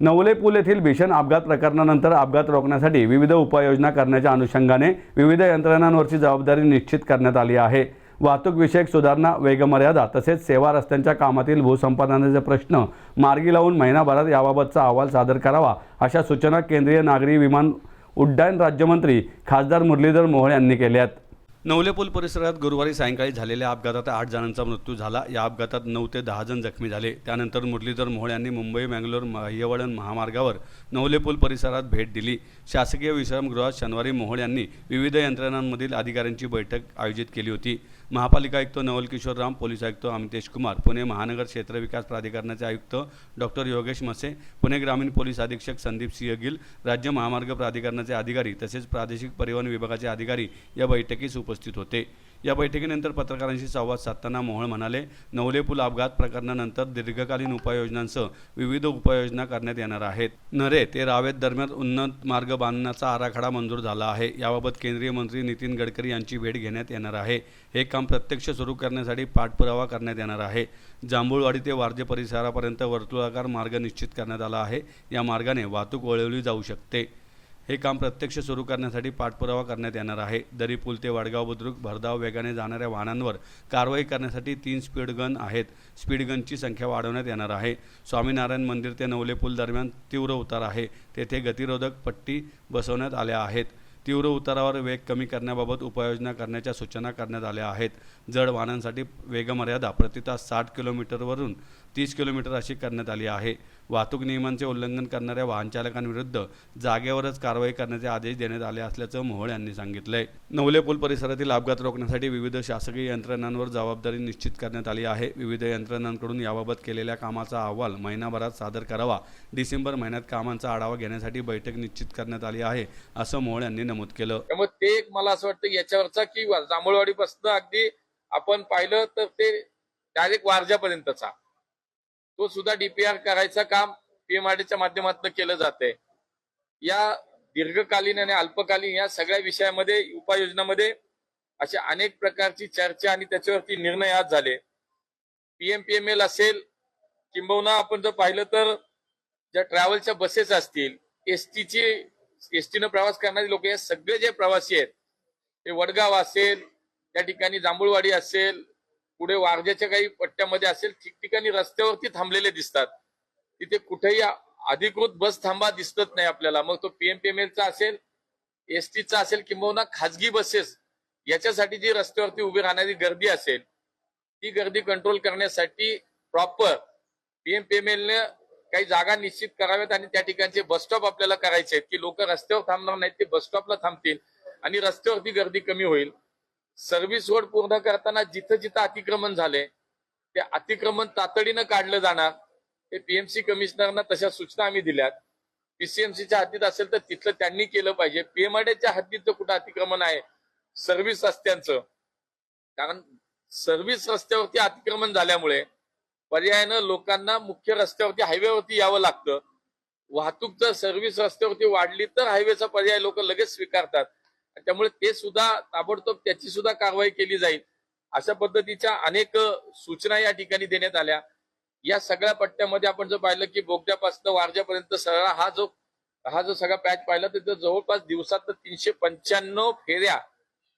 नवले पूल येथील भीषण अपघात प्रकरणानंतर अपघात रोखण्यासाठी विविध उपाययोजना करण्याच्या अनुषंगाने विविध यंत्रणांवरची जबाबदारी निश्चित करण्यात आली आहे. वाहतूकविषयक सुधारणा वेगमर्यादा तसेच सेवा रस्त्यांच्या कामातील भूसंपादनाचे प्रश्न मार्गी लावून महिनाभरात याबाबतचा अहवाल सादर करावा अशा सूचना केंद्रीय नागरी विमान उड्डाण राज्यमंत्री खासदार मुरलीधर मोहोळ यांनी केल्या आहेत नवलेपूल परिसरात गुरुवारी सायंकाळी झालेल्या अपघातात आठ जणांचा मृत्यू झाला. या अपघातात नऊ ते दहा जण जखमी झाले. त्यानंतर मुरलीधर मोहोळ यांनी मुंबई मँगलोर मह्यवळण महामार्गावर नवलेपूल परिसरात भेट दिली. शासकीय विश्रामगृहात शनिवारी मोहोळ यांनी विविध यंत्रणांमधील अधिकाऱ्यांची बैठक आयोजित केली होती. महापालिका आयुक्त नवल किशोर राम पोलीस आयुक्त अमितेश कुमार पुणे महानगर क्षेत्र विकास प्राधिकरणाचे आयुक्त डॉक्टर योगेश मसे पुणे ग्रामीण पोलीस अधीक्षक संदीप सिंह गिल राज्य महामार्ग प्राधिकरणाचे अधिकारी तसेच प्रादेशिक परिवहन विभागाचे अधिकारी या बैठकीस उपस्थित होते. या बैठकीनंतर पत्रकारांशी संवाद साधताना मोहोळ म्हणाले नवले पूल अपघात प्रकरणानंतर दीर्घकालीन उपाययोजनांसह विविध उपाययोजना करण्यात येणार आहेत. नरे ते रावेत दरम्यान उन्नत मार्ग बांधण्याचा आराखडा मंजूर झाला आहे. याबाबत केंद्रीय मंत्री नितीन गडकरी यांची भेट घेण्यात येणार आहे. हे काम प्रत्यक्ष सुरू करण्यासाठी पाठपुरावा करण्यात येणार आहे. जांभूळवाडी ते वारजे परिसरापर्यंत वर्तुळाकार मार्ग निश्चित करण्यात आला आहे. या मार्गाने वाहतूक वळवली जाऊ शकते. हे काम प्रत्यक्ष सुरू करण्यासाठी पाठपुरावा करण्यात येणार आहे. दरी पूल ते वडगाव बुद्रुक भरधाव वेगाने जाणाऱ्या वाहनांवर कारवाई करण्यासाठी तीन स्पीड गन आहेत. स्पीड गनची संख्या वाढवण्यात येणार आहे. स्वामीनारायण मंदिर ते नवले पूल दरम्यान तीव्र उतार आहे. तेथे गतिरोधक पट्टी बसवण्यात आल्या आहेत. तीव्र उतारावर वेग कमी करण्याबाबत उपाययोजना करण्याच्या सूचना करण्यात आल्या आहेत. जड वाहनांसाठी वेगमर्यादा प्रति तास साठ किलोमीटरवरून तीस किलोमीटर अशी करण्यात आली आहे. वाहतूक नियमांचे उल्लंघन करणाऱ्या वाहनचालकांविरुद्ध जागेवरच कारवाई करण्याचे आदेश देण्यात आले असल्याचं मोहोळ यांनी सांगितलंय. नवले पूल परिसरातील अपघात रोखण्यासाठी विविध शासकीय यंत्रणांवर जबाबदारी निश्चित करण्यात आली आहे. विविध यंत्रणांकडून याबाबत केलेल्या कामाचा अहवाल महिनाभरात सादर करावा. डिसेंबर महिन्यात कामांचा आढावा घेण्यासाठी बैठक निश्चित करण्यात आली आहे असं मोहोळ यांनी नमूद केलं. त्यामुळे ते एक मला असं वाटतं याच्यावरचा की जांभूळवाडीपासून अगदी आपण पाहिलं तर ते डायरेक्ट वारजापर्यंतचा. तो सुद्धा डीपीआर करायचं काम पीएमआरडीच्या माध्यमातून केलं जाते या दीर्घकालीन आणि अल्पकालीन या सगळ्या विषयामध्ये उपाययोजनामध्ये अशा अनेक प्रकारची चर्चा आणि त्याच्यावरती निर्णय आज झाले. पीएमपीएमएल असेल किंबहुना आपण जर पाहिलं तर ज्या ट्रॅव्हलच्या बसेस असतील एसटीची एसटीनं प्रवास करणारे लोक या सगळे जे प्रवासी आहेत ते वडगाव असेल त्या ठिकाणी जांभूळवाडी असेल पुढे वारज्याच्या काही पट्ट्यामध्ये असेल ठिकठिकाणी रस्त्यावरती थांबलेले दिसतात. तिथे कुठेही अधिकृत बस थांबा दिसतच नाही आपल्याला. मग तो पीएमपीएमएलचा असेल एसटीचा असेल किंबहुना खाजगी बसेस याच्यासाठी जी रस्त्यावरती उभी राहणारी गर्दी असेल ती गर्दी कंट्रोल करण्यासाठी प्रॉपर पीएमपीएमएलने काही जागा निश्चित कराव्यात आणि त्या ठिकाणचे बसस्टॉप आपल्याला करायचे आहेत की लोक रस्त्यावर थांबणार नाहीत ते बसस्टॉपला थांबतील आणि रस्त्यावरती गर्दी कमी होईल. सर्व्हिस रोड पूर्ण करताना जिथं जिथं अतिक्रमण झाले ते अतिक्रमण तातडीनं काढलं जाणार. ते पीएमसी कमिशनरना तशा सूचना आम्ही दिल्यात. पीसीएमसीच्या हद्दीत असेल तर तिथलं त्यांनी केलं पाहिजे. पीएमआरडीच्या हद्दीत जर कुठं अतिक्रमण आहे? सर्व्हिस रस्त्यांचं. कारण सर्व्हिस रस्त्यावरती अतिक्रमण झाल्यामुळे पर्यायानं लोकांना मुख्य रस्त्यावरती हायवेवरती यावं लागतं. वाहतूक जर सर्व्हिस रस्त्यावरती वाढली तर हायवेचा पर्याय लोक लगेच स्वीकारतात. त्यामुळे ते सुद्धा ताबडतोब त्याची सुद्धा कारवाई केली जाईल. अशा पद्धतीच्या अनेक सूचना या ठिकाणी देण्यात आल्या. या सगळ्या पट्ट्यामध्ये आपण जर पाहिलं की बोगद्यापासून वारज्यापर्यंत सगळा हा जो हा जो सगळा पॅच पाहिला तर जवळपास दिवसात तीनशे पंच्याण्णव फेऱ्या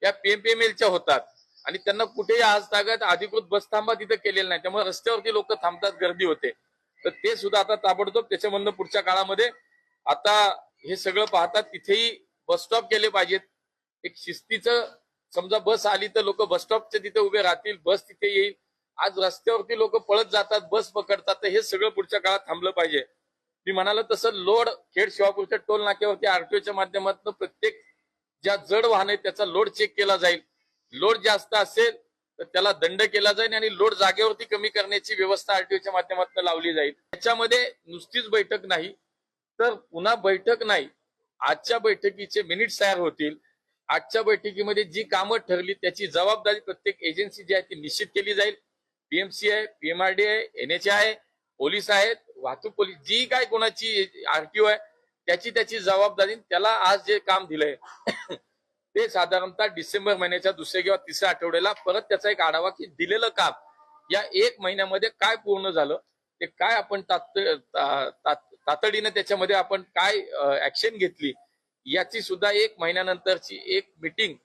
या पीएमपीएमएलच्या होतात. आणि त्यांना कुठेही आज तागत अधिकृत बस थांबा तिथं केलेलं नाही. त्यामुळे रस्त्यावरती लोक थांबतात गर्दी होते. तर ते सुद्धा आता ताबडतोब त्याच्यामधनं पुढच्या काळामध्ये आता हे सगळं पाहतात. तिथेही बस स्टॉप केले पाहिजेत. एक शिस्तीचं समजा बस आली तर लोक बस स्टॉपच्या तिथे उभे राहतील बस तिथे येईल. आज रस्त्यावरती लोक पळत जातात बस पकडतात तर हे सगळं पुढच्या काळात थांबलं पाहिजे. मी म्हणालो तसं लोड खेड शिवापूरच्या टोल नाक्यावरती आरटीओच्या माध्यमातून प्रत्येक ज्या जड वाहन आहेत त्याचा लोड चेक केला जाईल. लोड जास्त असेल तर त्याला दंड केला जाईल आणि लोड जागेवरती कमी करण्याची व्यवस्था आरटीओच्या माध्यमातून लावली जाईल. त्याच्यामध्ये नुसतीच बैठक नाही. तर पुन्हा बैठक नाही. आजच्या बैठकीचे मिनिट्स तयार होतील. आजच्या बैठकीमध्ये जी कामं ठरली त्याची जबाबदारी प्रत्येक एजन्सी जी आहे ती निश्चित केली जाईल. पीएमसी आहे पीएमआरडी आहे एनएच आहे पोलीस आहेत वाहतूक पोलीस जी काय कोणाची आरटीओ आहे त्याची त्याची जबाबदारी त्याला आज जे काम दिलंय ते साधारणतः डिसेंबर महिन्याच्या दुसऱ्या किंवा तिसऱ्या आठवड्याला परत त्याचा एक आढावा की दिलेलं काम या एक महिन्यामध्ये काय पूर्ण झालं ते काय आपण तात- तातडीनं त्याच्यामध्ये आपण काय ऍक्शन घेतली याची सुद्धा एक महिन्यानंतरची एक मिटिंग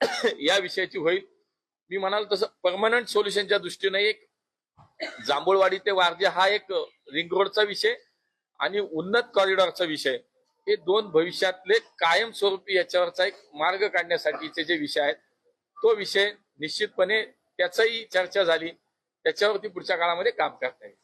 या विषयाची होईल. मी म्हणाल तसं परमनंट सोल्युशनच्या दृष्टीने एक जांभूळवाडी ते वारजे हा एक रिंग रोडचा विषय आणि उन्नत कॉरिडॉरचा विषय. हे दोन भविष्यातले कायमस्वरूपी याच्यावरचा एक मार्ग काढण्यासाठीचे जे विषय आहेत तो विषय निश्चितपणे त्याचाही चर्चा झाली. त्याच्यावरती पुढच्या काळामध्ये काम करता येईल.